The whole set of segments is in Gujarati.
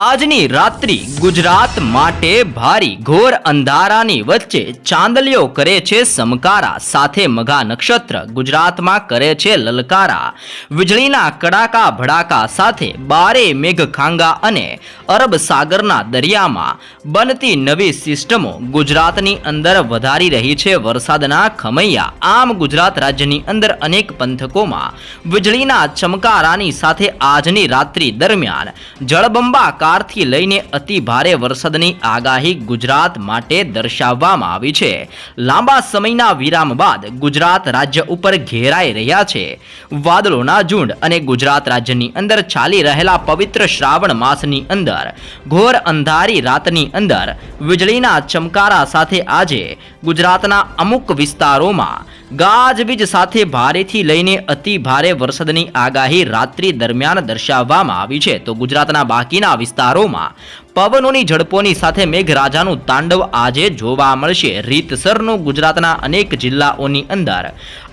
આજની રાત્રિ ગુજરાત માટે ભારી ઘોર અંધારાની વચ્ચે ચાંદલિયો કરે છે સમકારા, સાથે મઘા નક્ષત્ર ગુજરાતમાં કરે છે લલકારા. વીજળીના કડાકા ભડાકા સાથે બારે મેઘ ખાંગા અને અરબ સાગરના દરિયામાં બનતી નવી સિસ્ટમો ગુજરાતની અંદર વધારી રહી છે વરસાદના ખમૈયા. આમ ગુજરાત રાજ્યની અંદર અનેક પંથકોમાં વીજળીના ચમકારાની સાથે આજની રાત્રિ દરમિયાન જળબંબાકારથી લઈને અતિ ભારે વરસાદની આગાહી ગુજરાત માટે દર્શાવવામાં આવી છે. લાંબા સમયના વિરામ બાદ ગુજરાત રાજ્ય ઉપર ઘેરાઈ રહ્યા છે. વાદળોના ઝુંડ અને ગુજરાત રાજ્યની અંદર ચાલી રહેલા પવિત્ર શ્રાવણ માસની અંદર ઘોર અંધારી રાતની અંદર વીજળીના ચમકારા સાથે આજે ગુજરાતના અમુક વિસ્તારોમાં ગાજવીજ સાથે ભારેથી લઈને અતિ ભારે વરસાદની આગાહી રાત્રિ દરમિયાન દર્શાવવામાં આવી છે. તો ગુજરાતના બાકીના વિસ્તારોમાં પવનોની ઝડપોની સાથે મેઘરાજાનું તાંડવ આજે જોવા મળશે. રીતસરનું ગુજરાતના અનેક જિલ્લાઓની અંદર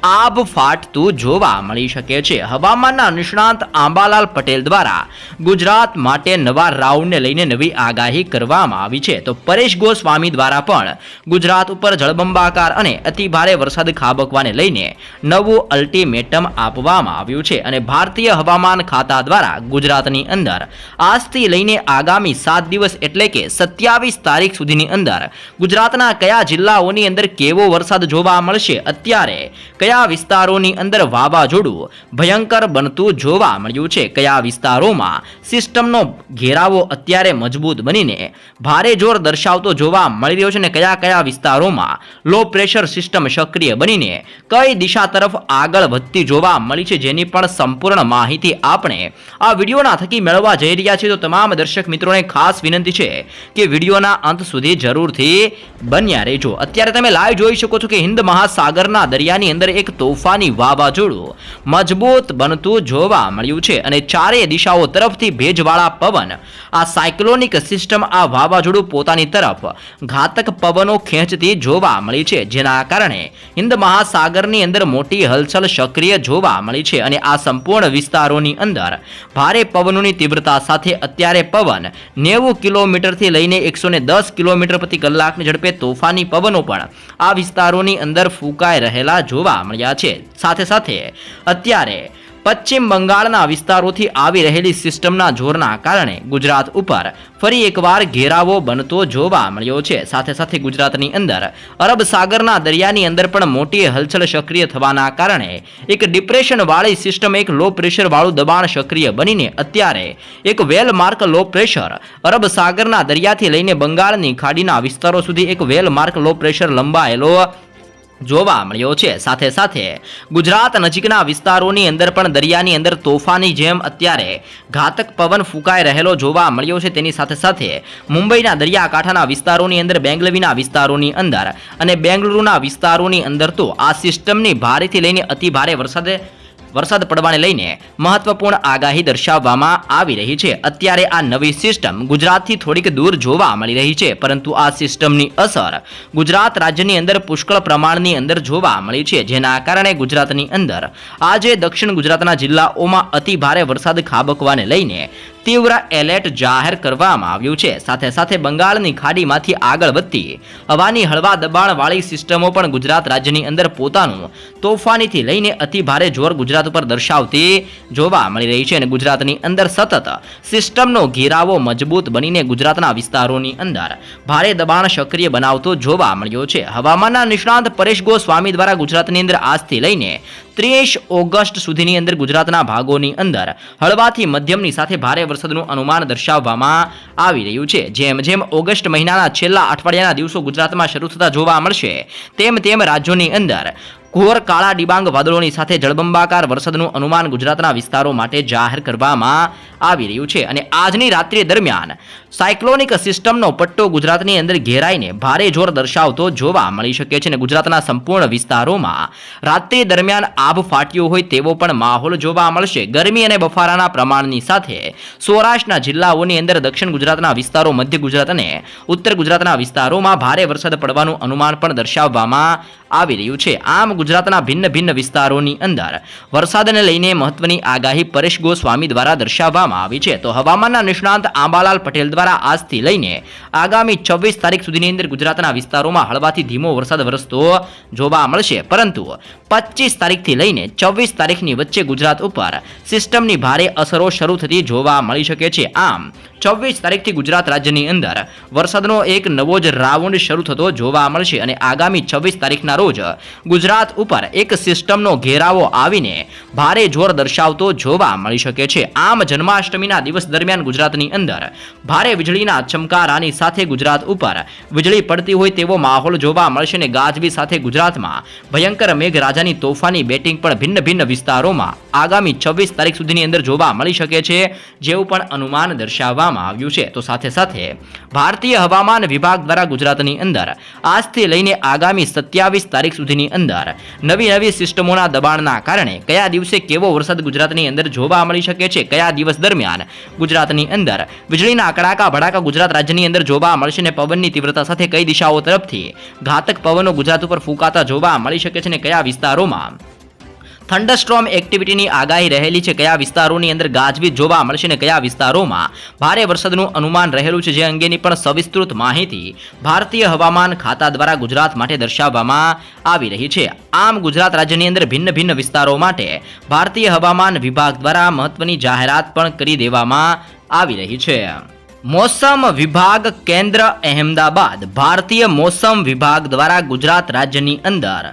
આબ ફાટતું જોવા મળી શકે છે. હવામાનના નિષ્ણાંત આંબાલાલ પટેલ દ્વારા ગુજરાત માટે નવા રાઉન્ડને લઈને નવી આગાહી કરવામાં આવી છે. તો પરેશ ગોસ્વામી દ્વારા પણ ગુજરાત ઉપર જળબંબાકાર અને અતિભારે વરસાદ ખાબકવાને લઈને નવું અલ્ટિમેટમ આપવામાં આવ્યું છે અને ભારતીય હવામાન ખાતા દ્વારા ગુજરાતની અંદર આજથી લઈને આગામી સાત દિવસ એટલે કે સત્યાવીસ તારીખ સુધીની અંદર ગુજરાતના કયા જિલ્લાઓની અંદર કેવો વરસાદ જોવા મળશે? અત્યારે કયા વિસ્તારોની અંદર વાવાઝોડું ભયંકર બનતું જોવા મળ્યું છે? કયા વિસ્તારોમાં સિસ્ટમનો ઘેરાવો અત્યારે મજબૂત બનીને ભારે જોર દર્શાવતો જોવા મળી રહ્યો છે અને કયા કયા વિસ્તારોમાં લો પ્રેશર સિસ્ટમ સક્રિય બનીને કઈ દિશા તરફ આગળ વધતી જોવા મળી છે જેની પણ સંપૂર્ણ માહિતી આપણે આ વિડીયોના થકી મેળવવા જઈ રહ્યા છીએ. તો તમામ દર્શક મિત્રોને ખાસ વિનંતી છે કે વિડીયોના અંત સુધી જરૂરથી બન્યા રહેજો. અત્યારે તમે લાઈવ જોઈ શકો છો કે હિન્દ મહાસાગરના દરિયાની અંદર એક તોફાની વાવાઝોડું મજબૂત બનતું જોવા મળ્યું છે અને ચારેય દિશાઓ તરફથી ભેજવાળા પવન. આ સાયક્લોનિક સિસ્ટમ આ વાવાઝોડું પોતાની તરફ ઘાતક પવનો ખેંચતી જોવા મળી છે, જેના કારણે હિન્દ મહાસાગરની અંદર મોટી હલચલ સક્રિય જોવા મળી છે અને આ સંપૂર્ણ વિસ્તારોની અંદર ભારે પવનોની તીવ્રતા સાથે અત્યારે પવન નેવું કિલોમીટરથી લઈને એકસો દસ કિલોમીટર પ્રતિ કલાકની ઝડપે તોફાની પવનો પણ આ વિસ્તારોની અંદર ફૂંકાઈ રહેલા જોવા મળ્યા છે. સાથે સાથે અત્યારે પશ્ચિમ બંગાળના વિસ્તારોથી આવી રહેલી સિસ્ટમના જોરના કારણે ગુજરાત ઉપર ફરી એકવાર ઘેરાવો બનતો જોવા મળ્યો છે. સાથે સાથે ગુજરાતની અંદર અરબ સાગરના દરિયાની અંદર પણ મોટી હલચલ સક્રિય થવાના કારણે એક ડિપ્રેશન વાળી સિસ્ટમ એક લો પ્રેશર વાળું દબાણ સક્રિય બનીને અત્યારે એક વેલ માર્ક લો પ્રેશર અરબ સાગરના દરિયાથી લઈને બંગાળની ખાડીના વિસ્તારો સુધી એક વેલ માર્ક લો પ્રેશર લંબાયેલો જોવા મળ્યો છે. સાથે સાથે ગુજરાત નજીકના વિસ્તારોની અંદર પણ દરિયાની અંદર તોફાની જેમ અત્યારે ઘાતક પવન ફૂંકાઈ રહેલો જોવા મળ્યો છે. તેની સાથે સાથે મુંબઈના દરિયાકાંઠાના વિસ્તારોની અંદર, બેંગલવીના વિસ્તારોની અંદર અને બેંગલુરુના વિસ્તારોની અંદર તો આ સિસ્ટમની ભારેથી લઈને અતિ ભારે વરસાદે વરસાદ પડવાને લઈને મહત્વપૂર્ણ આગાહી દર્શાવવામાં આવી રહી છે. અત્યારે આ નવી સિસ્ટમ ગુજરાતથી થોડીક દૂર જોવા મળી રહી છે, પરંતુ આ સિસ્ટમની અસર ગુજરાત રાજ્યની અંદર પુષ્કળ પ્રમાણની અંદર જોવા મળી છે, જેના કારણે ગુજરાતની અંદર આજે દક્ષિણ ગુજરાતના જિલ્લાઓમાં અતિભારે વરસાદ ખાબકવાને લઈને તીવ્ર એલર્ટ જાહેર કરવામાં આવ્યું છે. સાથે સાથે બંગાળની ખાડીમાંથી આગળ વધતી હવાની હળવા દબાણવાળી સિસ્ટમો પણ ગુજરાત રાજ્યની અંદર પોતાનું તોફાનીથી લઈને અતિ ભારે જોર ગુજરાત ઉપર દર્શાવતી જોવા મળી રહી છે અને ગુજરાતની અંદર સતત સિસ્ટમનો ઘેરાવો મજબૂત બનીને ગુજરાતના વિસ્તારોની અંદર ભારે દબાણ સક્રિય બનાવતો જોવા મળ્યો છે. હવામાનના નિષ્ણાંત પરેશ ગોસ્વામી દ્વારા ગુજરાતની અંદર આજથી લઈને ત્રીસ ઓગસ્ટ સુધીની અંદર ગુજરાતના ભાગોની અંદર હળવાથી મધ્યમની સાથે ભારે વરસાદનું અનુમાન દર્શાવવામાં આવી રહ્યું છે. જેમ જેમ ઓગસ્ટ મહિનાના છેલ્લા અઠવાડિયાના દિવસો ગુજરાતમાં શરૂ થતા જોવા મળશે, તેમ તેમ રાજ્યોની અંદર ઘોર કાળા ડિબાંગ વાદળોની સાથે જળબંબાકાર વરસાદનું અનુમાન ગુજરાતના વિસ્તારો માટે જાહેર કરવામાં આવી રહ્યું છે. અને આજની રાત્રિ દરમિયાન સાયક્લોનિક સિસ્ટમનો પટ્ટો ગુજરાતની અંદર ઘેરાઈને ભારે જોર દર્શાવતો જોવા મળી શકે છે અને ગુજરાતના સંપૂર્ણ વિસ્તારોમાં રાત્રિ દરમિયાન આભ ફાટ્યો હોય તેવો પણ માહોલ જોવા મળશે. ગરમી અને બફારાના પ્રમાણની સાથે સૌરાષ્ટ્રના જિલ્લાઓની અંદર દક્ષિણ ગુજરાતના વિસ્તારો, મધ્ય ગુજરાત અને ઉત્તર ગુજરાતના વિસ્તારોમાં ભારે વરસાદ પડવાનું અનુમાન પણ દર્શાવવામાં આવી રહ્યું છે. આમ ગુજરાતના ભિન્ન ભિન્ન વિસ્તારોની અંદર વરસાદને લઈને મહત્વની આગાહી પરેશ ગોસ્વામી દ્વારા દર્શાવવામાં આવી છે. તો હવામાનના નિષ્ણાંત આંબાલાલ પટેલ દ્વારા આજથી લઈને આગામી છવ્વીસ તારીખ સુધીની અંદર ગુજરાતના વિસ્તારોમાં હળવાથી ધીમો વરસાદ વરસતો જોવા મળશે. પરંતુ પચીસ તારીખથી લઈને છવ્વીસ તારીખની વચ્ચે ગુજરાત ઉપર સિસ્ટમની ભારે અસરો શરૂ થતી જોવા મળી શકે છે. આમ, છવ્વીસ તારીખથી ગુજરાત રાજ્યની અંદર વરસાદનો એક નવો જ રાઉન્ડ શરૂ થતો જોવા મળશે અને આગામી છવ્વીસ તારીખના રોજ ગુજરાત ઉપર એક સિસ્ટમનો ઘેરાવો આવીને ભારે જોર દર્શાવતો જોવા મળી શકે છે. આમ, જન્માષ્ટમીના દિવસ દરમિયાન ગુજરાતની અંદર ભારે વીજળીના ચમકારાની સાથે ગુજરાત ઉપર વીજળી પડતી હોય તેવો માહોલ જોવા મળશે અને ગાજવી સાથે ગુજરાતમાં ભયંકર મેઘરાજાની તોફાની બેટિંગ પણ ભિન્ન ભિન્ન વિસ્તારોમાં આગામી છવ્વીસ તારીખ સુધીની અંદર જોવા મળી શકે છે, જેવું પણ અનુમાન દર્શાવવામાં આવ્યું છે. તો સાથે સાથે ભારતીય હવામાન વિભાગ દ્વારા ગુજરાતની અંદર આજથી લઈને આગામી સત્યાવીસ તારીખ સુધીની અંદર નવી નવી સિસ્ટમોના દબાણના કારણે કયા દિવસે કેવો વરસાદ ગુજરાતની અંદર જોવા મળી શકે છે, કયા દિવસ દરમિયાન ગુજરાતની અંદર વીજળીના કડાકા ભડાકા ગુજરાત રાજ્યની અંદર જોવા મળશે અને પવનની તીવ્રતા સાથે કઈ દિશાઓ તરફથી ઘાતક પવનો ગુજરાત ઉપર ફૂંકાતા જોવા મળી શકે છે અને કયા વિસ્તારોમાં? થંડરસ્ટ્રોમ એક્ટિવિટીની આગાહી રહેલી છે. કયા વિસ્તારોની અંદર ગાજવીજ જોવા મળશે અને કયા વિસ્તારોમાં? ભારે વરસાદનું અનુમાન રહેલું છે. જે અંગેની પણ સવિસ્તૃત માહિતી ભારતીય હવામાન ખાતા દ્વારા ગુજરાત માટે દર્શાવવામાં આવી રહી છે. આમ, ગુજરાત રાજ્યની અંદર ભિન્ન ભિન્ન વિસ્તારો માટે ભારતીય હવામાન વિભાગ દ્વારા મહત્વની જાહેરાત પણ કરી દેવામાં આવી રહી છે. મોસમ વિભાગ કેન્દ્ર અહેમદાબાદ. ભારતીય મોસમ વિભાગ દ્વારા ગુજરાત રાજ્યની અંદર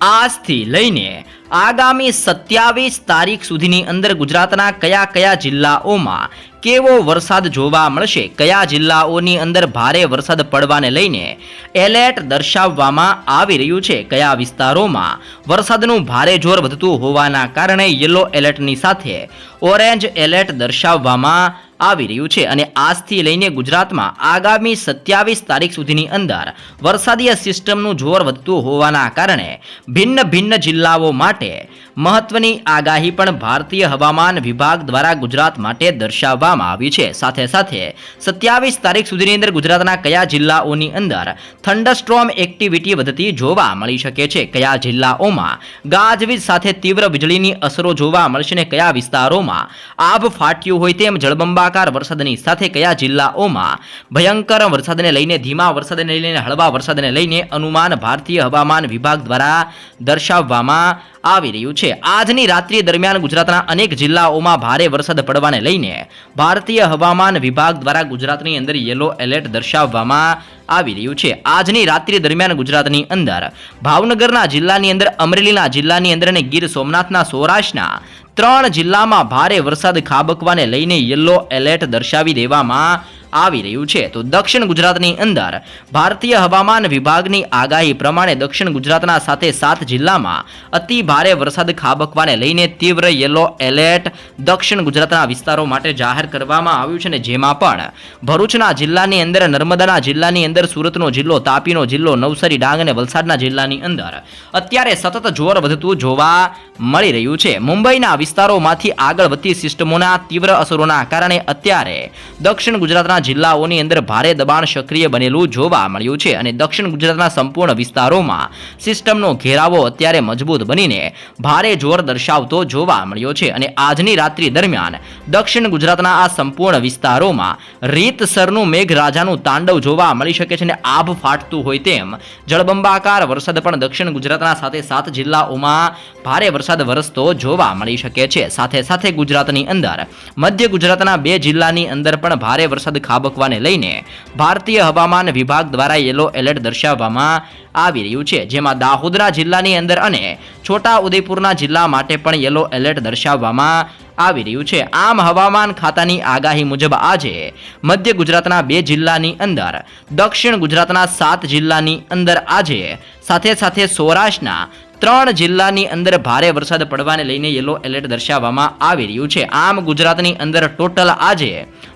આજથી લઈને આગામી સત્યાવીસ તારીખ સુધીની અંદર ગુજરાતના કયા કયા જિલ્લાઓમાં કેવો વરસાદ જોવા મળશે, કયા જિલ્લાઓની અંદર ભારે વરસાદ પડવાને લઈને એલર્ટ દર્શાવવામાં આવી રહ્યું છે, કયા વિસ્તારોમાં વરસાદનું ભારે જોર વધતું હોવાના કારણે યલો એલર્ટની સાથે ઓરેન્જ એલર્ટ દર્શાવવામાં આવી રહ્યું છે અને આજથી લઈને ગુજરાતમાં આગામી સત્યાવીસ તારીખ સુધીની અંદર વરસાદીય સિસ્ટમનું જોર વધતું હોવાના કારણે ભિન્ન ભિન્ન જિલ્લાઓ માટે 对 મહત્વની આગાહી પણ ભારતીય હવામાન વિભાગ દ્વારા ગુજરાત માટે દર્શાવવામાં આવી છે. સાથે સાથે સત્યાવીસ તારીખ સુધીની અંદર ગુજરાતના કયા જિલ્લાઓની અંદર થંડરસ્ટ્રોમ એક્ટિવિટી વધતી જોવા મળી શકે છે? કયા જિલ્લાઓમાં ગાજવીજ સાથે તીવ્ર વીજળીની અસરો જોવા મળશે ને કયા વિસ્તારોમાં આભ ફાટ્યું હોય તેમ જળબંબાકાર વરસાદની સાથે કયા જિલ્લાઓમાં ભયંકર વરસાદને લઈને, ધીમા વરસાદને લઈને, હળવા વરસાદને લઈને અનુમાન ભારતીય હવામાન વિભાગ દ્વારા દર્શાવવામાં આવી રહ્યું છે? આજની રાત્રિ દરમિયાન ગુજરાતના અનેક જિલ્લાઓમાં ભારે વરસાદ પડવાને લઈને ભારતીય હવામાન વિભાગ દ્વારા ગુજરાતની અંદર યલો એલર્ટ દર્શાવવામાં આવી રહ્યું છે. આજની રાત્રિ દરમિયાન ગુજરાતની અંદર ભાવનગરના જિલ્લાની અંદર, અમરેલીના જિલ્લાની અંદર અને ગીર સોમનાથના સૌરાષ્ટ્રના ત્રણ જિલ્લામાં ભારે વરસાદ ખાબકવાને લઈને યલો એલર્ટ દર્શાવી દેવામાં આવી રહ્યું છે. તો દક્ષિણ ગુજરાતની અંદર ભારતીય હવામાન વિભાગની આગાહી પ્રમાણે દક્ષિણ ગુજરાતના સાથે સાત જિલ્લામાં અતિ ભારે વરસાદ ખાબકવાને લઈને તીવ્ર યલો એલર્ટ દક્ષિણ ગુજરાતના વિસ્તારો માટે જાહેર કરવામાં આવ્યું છે ને જેમાં પણ ભરૂચના જિલ્લાની અંદર, નર્મદાના જિલ્લાની અંદર, સુરતનો જિલ્લો, તાપીનો જિલ્લો, નવસારી, ડાંગ અને વલસાડના જિલ્લાની અંદર અત્યારે સતત જોર વધતું જોવા મળી રહ્યું છે. મુંબઈના વિસ્તારોમાંથી આગળ વધતી સિસ્ટમોના તીવ્ર અસરોના કારણે અત્યારે દક્ષિણ ગુજરાતના જિલ્લાઓની અંદર ભારે દબાણ સક્રિય બનેલું જોવા મળ્યું છે અને દક્ષિણ ગુજરાતના સંપૂર્ણ વિસ્તારોમાં સિસ્ટમનો ઘેરાવો અત્યારે મજબૂત બનીને ભારે જોર દર્શાવતો જોવા મળ્યો છે અને આજની રાત્રિ દરમિયાન દક્ષિણ ગુજરાતના આ સંપૂર્ણ વિસ્તારોમાં રીતસરનું મેઘરાજાનું તાંડવ જોવા મળી શકે છે અને આભ ફાટતું હોય તેમ જળબંબાકાર વરસાદ પણ દક્ષિણ ગુજરાતના સાથે સાત જિલ્લાઓમાં ભારે વરસાદ વરસતો જોવા મળી શકે છે. સાથે સાથે ગુજરાતની અંદર મધ્ય ગુજરાતના બે જિલ્લાની અંદર પણ ભારે વરસાદ ખાબકવાને લઈને ભારતીય હવામાન વિભાગ દ્વારા યલો એલર્ટ દર્શાવવામાં આવી રહ્યું છે. જેમાં દાહોદના જિલ્લાની અંદર અને છોટા ઉદેપુરના જિલ્લા માટે પણ યલો એલર્ટ દર્શાવવામાં આવી રહ્યું છે. આમ હવામાન ખાતાની આગાહી મુજબ આજે મધ્ય ગુજરાતના બે જિલ્લાની અંદર, દક્ષિણ ગુજરાતના સાત જિલ્લાની અંદર આજે સાથે સાથે સૌરાષ્ટ્રના ત્રણ જિલ્લાની અંદર ભારે વરસાદ પડવાને લઈને યલો એલર્ટ દર્શાવવામાં આવી રહ્યું છે. આમ ગુજરાતની અંદર ટોટલ આજે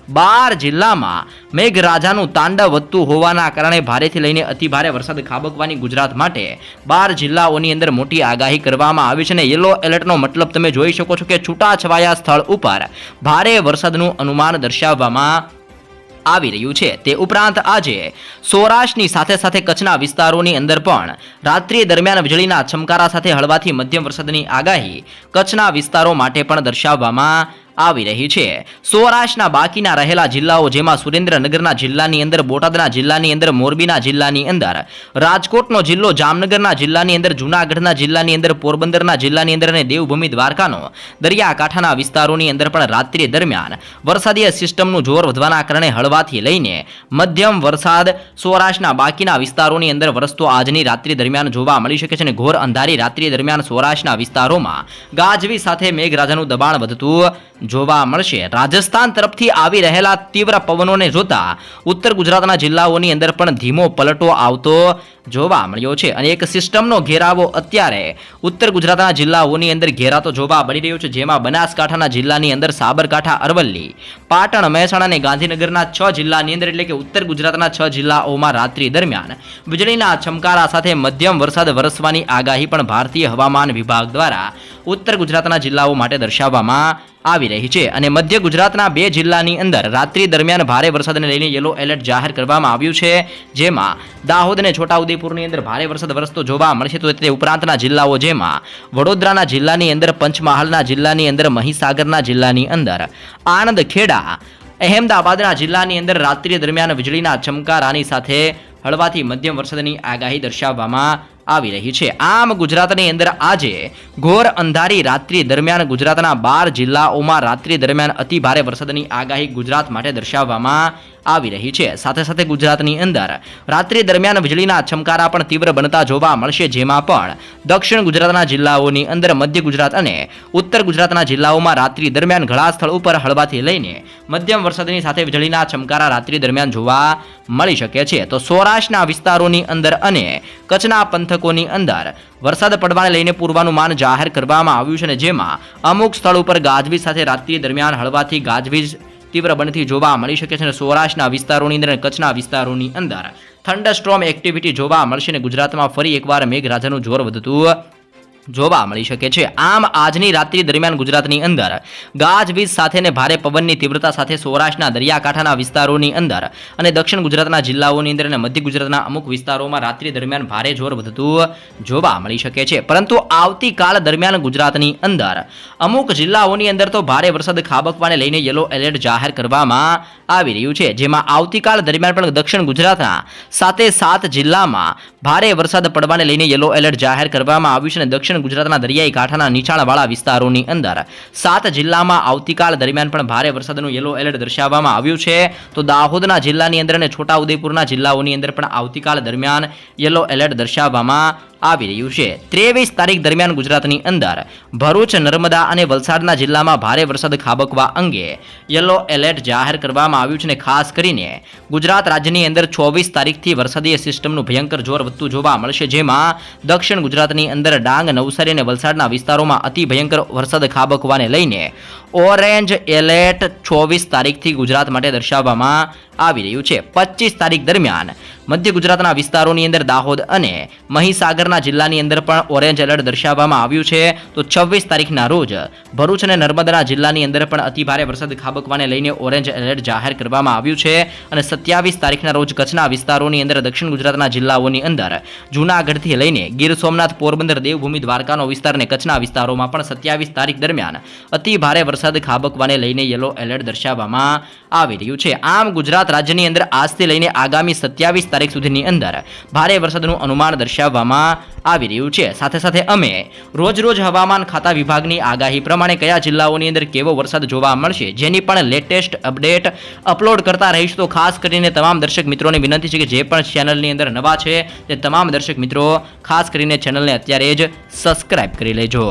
બાર જિલ્લામાં મેઘરાજાનું તાંડવ વધતું હોવાના કારણે ભારેથી લઈને અતિ ભારે વરસાદ ખાબકવાની ગુજરાત માટે બાર જિલ્લાઓની અંદર મોટી આગાહી કરવામાં આવી છે અને યલો એલર્ટનો મતલબ તમે જોઈ શકો છો કે છૂટાછવાયા સ્થળ ઉપર ભારે વરસાદનું અનુમાન દર્શાવવામાં આવી રહ્યું છે. તે ઉપરાંત આજે સૌરાષ્ટ્રની સાથે સાથે કચ્છના વિસ્તારોની અંદર પણ રાત્રિ દરમિયાન વીજળીના છમકારા સાથે હળવાથી મધ્યમ વરસાદની આગાહી કચ્છના વિસ્તારો માટે પણ દર્શાવવામાં આવી રહી છે. સૌરાષ્ટ્રના બાકીના રહેલા જિલ્લાઓ જેમાં સુરેન્દ્રનગરના જિલ્લાની અંદર, બોટાદના જિલ્લાની અંદર, મોરબીના જિલ્લાની અંદર, રાજકોટનો જિલ્લો, જામનગરના જિલ્લાની અંદર, જૂનાગઢના જિલ્લાની અંદર, પોરબંદરના જિલ્લાની અંદર અને દેવભૂમિ દ્વારકાનો દરિયાકાંઠાના વિસ્તારોની અંદર પણ રાત્રિ દરમિયાન વરસાદીય સિસ્ટમનું જોર વધવાના કારણે હળવાથી લઈને મધ્યમ વરસાદ સૌરાષ્ટ્રના બાકીના વિસ્તારોની અંદર વરસતો આજની રાત્રિ દરમિયાન જોવા મળી શકે છે અને ઘોર અંધારી રાત્રિ દરમિયાન સૌરાષ્ટ્રના વિસ્તારોમાં ગાજવી સાથે મેઘરાજાનું દબાણ વધતું જોવા મળશે. રાજસ્થાન તરફથી આવી રહેલા તીવ્ર પવનોને જોતા ઉત્તર ગુજરાતના જિલ્લાઓની અંદર પણ ધીમો પલટો આવતો જોવા મળ્યો છે અને એક સિસ્ટમનો ઘેરાવો અત્યારે ઉત્તર ગુજરાતના જિલ્લાઓની અંદર ઘેરાતો જોવા મળી રહ્યો છે, જેમાં બનાસકાંઠાના જિલ્લાની અંદર સાબરકાંઠા, અરવલ્લી, પાટણ, મહેસાણા અને ગાંધીનગરના છ જિલ્લાની અંદર એટલે કે ઉત્તર ગુજરાતના છ જિલ્લાઓમાં રાત્રિ દરમિયાન વીજળીના છમકારા સાથે મધ્યમ વરસાદ વરસવાની આગાહી પણ ભારતીય હવામાન વિભાગ દ્વારા ઉત્તર ગુજરાતના જિલ્લાઓ માટે દર્શાવવામાં આવી રહી છે અને મધ્ય ગુજરાતના બે જિલ્લાની અંદર રાત્રિ દરમિયાન ભારે વરસાદને લઈને યલો એલર્ટ જાહેર કરવામાં આવ્યું છે. જેમાં દાહોદ અને છોટાઉદેપુરની અંદર ભારે વરસાદ વરસતો જોવા મળશે તો તે ઉપરાંતના જિલ્લાઓ જેમાં વડોદરાના જિલ્લાની અંદર, પંચમહાલના જિલ્લાની અંદર, મહીસાગરના જિલ્લાની અંદર આણંદ ખેડા અહેમદાબાદના જિલ્લાની અંદર રાત્રિ દરમિયાન વીજળીના ચમકારાની સાથે હળવાથી મધ્યમ વરસાદની આગાહી દર્શાવવામાં આવી રહી છે. આમ ગુજરાતની અંદર આજે ઘોર અંધારી રાત્રિ દરમિયાન ગુજરાતના બાર જિલ્લાઓમાં રાત્રિ દરમિયાન અતિ ભારે વરસાદની આગાહી ગુજરાત માટે દર્શાવવામાં આવી રહી છે. સાથે સાથે ગુજરાતની અંદર રાત્રિ દરમિયાન વીજળીના છમકારા પણ તીવ્ર બનતા જોવા મળશે, જેમાં પણ દક્ષિણ ગુજરાતના જિલ્લાઓની અંદર મધ્ય ગુજરાત અને ઉત્તર ગુજરાતના જિલ્લાઓમાં રાત્રિ દરમિયાન ઘણા સ્થળ ઉપર હળવાથી લઈને મધ્યમ વરસાદની સાથે વીજળીના ચમકારા રાત્રિ દરમિયાન જોવા મળી શકે છે. તો સૌરાષ્ટ્રના વિસ્તારોની અંદર અને કચ્છના પંથકોની અંદર વરસાદ પડવાને લઈને પૂર્વાનુમાન જાહેર કરવામાં આવ્યું છે અને જેમાં અમુક સ્થળ ઉપર ગાજવીજ સાથે રાત્રિ દરમિયાન હળવાથી ગાજવીજ તીવ્ર બનતી જોવા મળી શકે છે અને સૌરાષ્ટ્રના વિસ્તારોની અંદર અને કચ્છના વિસ્તારોની અંદર. થંડરસ્ટ્રોમ એક્ટિવિટી જોવા મળશે અને ગુજરાતમાં ફરી એકવાર મેઘરાજાનું જોર વધતું જોવા મળી શકે છે. આમ આજની રાત્રિ દરમિયાન ગુજરાતની અંદર ગાજવીજ સાથે ને ભારે પવનની તીવ્રતા સાથે સૌરાષ્ટ્રના દરિયાકાંઠાના વિસ્તારોની અંદર અને દક્ષિણ ગુજરાતના જિલ્લાઓની અંદર અને મધ્ય ગુજરાતના અમુક વિસ્તારોમાં રાત્રિ દરમિયાન ભારે જોર વધતું જોવા મળી શકે છે. પરંતુ આવતીકાલ દરમિયાન ગુજરાતની અંદર અમુક જિલ્લાઓની અંદર તો ભારે વરસાદ ખાબકવાને લઈને યલો એલર્ટ જાહેર કરવામાં આવી રહ્યું છે. જેમાં આવતીકાલ દરમિયાન પણ દક્ષિણ ગુજરાતના સાતે સાત જિલ્લામાં ભારે વરસાદ પડવાને લઈને યલો એલર્ટ જાહેર કરવામાં આવ્યું છે અને દક્ષિણ ગુજરાતના દરિયાઈ કાંઠાના નીચાણવાળા વિસ્તારોની અંદર સાત જિલ્લામાં આવતીકાલ દરમિયાન પણ ભારે વરસાદનું યલો એલર્ટ દર્શાવવામાં આવ્યું છે. તો દાહોદના જિલ્લાની અંદર અને છોટાઉદેપુરના જિલ્લાઓની અંદર પણ આવતીકાલ દરમિયાન યલો એલર્ટ દર્શાવવામાં આવી રહ્યું છે. ત્રેવીસ તારીખ દરમિયાન ગુજરાતની અંદર ભરૂચ, નર્મદા અને વલસાડના જિલ્લામાં ભારે વરસાદ ખાબકવા અંગે યલો એલર્ટ જાહેર કરવામાં આવ્યું છે અને ખાસ કરીને ગુજરાત રાજ્યની અંદર ચોવીસ તારીખથી વરસાદીય સિસ્ટમનું ભયંકર જોર વધતું જોવા મળશે. જેમાં દક્ષિણ ગુજરાતની અંદર ડાંગ, નવસારી અને વલસાડના વિસ્તારોમાં અતિ ભયંકર વરસાદ ખાબકવાને લઈને ઓરેન્જ એલર્ટ ચોવીસ તારીખથી ગુજરાત માટે દર્શાવવામાં આવી રહ્યું છે. પચીસ તારીખ દરમિયાન મધ્ય ગુજરાતના વિસ્તારોની અંદર દાહોદ અને મહીસાગરના જિલ્લાની અંદર પણ ઓરેન્જ એલર્ટ દર્શાવવામાં આવ્યું છે. તો છવ્વીસ તારીખના રોજ ભરૂચ અને નર્મદાના જિલ્લાની અંદર પણ અતિભારે વરસાદ ખાબકવાને લઈને ઓરેન્જ એલર્ટ જાહેર કરવામાં આવ્યું છે. અને સત્યાવીસ તારીખના રોજ કચ્છના વિસ્તારોની અંદર દક્ષિણ ગુજરાતના જિલ્લાઓની અંદર જૂનાગઢથી લઈને ગીર સોમનાથ, પોરબંદર, દેવભૂમિ, દ્વારકાનો વિસ્તાર અને કચ્છના વિસ્તારોમાં પણ સત્યાવીસ તારીખ દરમિયાન અતિભારે વરસાદ ખાબકવાને લઈને યલો એલર્ટ દર્શાવવામાં આવી રહ્યું છે. આમ ગુજરાત રાજ્યની અંદર આજથી લઈને આગામી સત્યાવીસ તારીખ સુધીની અંદર ભારે વરસાદનું અનુમાન દર્શાવવામાં આવી રહ્યું છે. સાથે સાથે અમે રોજ રોજ હવામાન ખાતા વિભાગની આગાહી પ્રમાણે કયા જિલ્લાઓની અંદર કેવો વરસાદ જોવા મળશે જેની પણ લેટેસ્ટ અપડેટ અપલોડ કરતા રહીશું, તો ખાસ કરીને તમામ દર્શક મિત્રોને વિનંતી છે કે જે પણ ચેનલની અંદર નવા છે તે તમામ દર્શક મિત્રો ખાસ કરીને ચેનલને અત્યારે જ સબસ્ક્રાઇબ કરી લેજો.